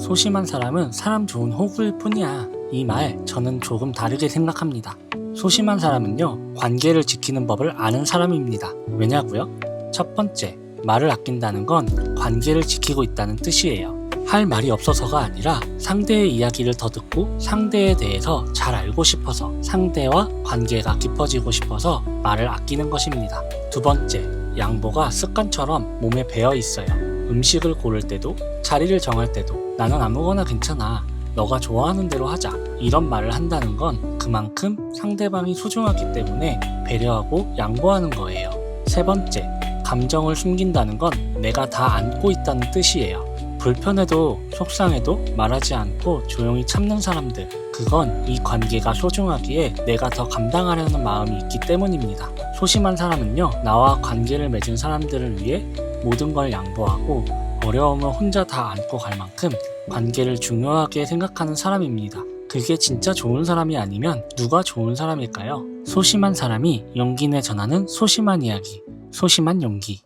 소심한 사람은 사람 좋은 호구일 뿐이야. 이 말 저는 조금 다르게 생각합니다. 소심한 사람은요, 관계를 지키는 법을 아는 사람입니다. 왜냐고요? 첫 번째, 말을 아낀다는 건 관계를 지키고 있다는 뜻이에요. 할 말이 없어서가 아니라 상대의 이야기를 더 듣고 상대에 대해서 잘 알고 싶어서 상대와 관계가 깊어지고 싶어서 말을 아끼는 것입니다. 두 번째, 양보가 습관처럼 몸에 배어 있어요. 음식을 고를 때도 자리를 정할 때도 나는 아무거나 괜찮아. 너가 좋아하는 대로 하자. 이런 말을 한다는 건 그만큼 상대방이 소중하기 때문에 배려하고 양보하는 거예요. 세 번째, 감정을 숨긴다는 건 내가 다 안고 있다는 뜻이에요. 불편해도 속상해도 말하지 않고 조용히 참는 사람들. 그건 이 관계가 소중하기에 내가 더 감당하려는 마음이 있기 때문입니다. 소심한 사람은요, 나와 관계를 맺은 사람들을 위해 모든 걸 양보하고 어려움을 혼자 다 안고 갈 만큼 관계를 중요하게 생각하는 사람입니다. 그게 진짜 좋은 사람이 아니면 누가 좋은 사람일까요? 소심한 사람이 용기 내 전하는 소심한 이야기, 소심한 용기.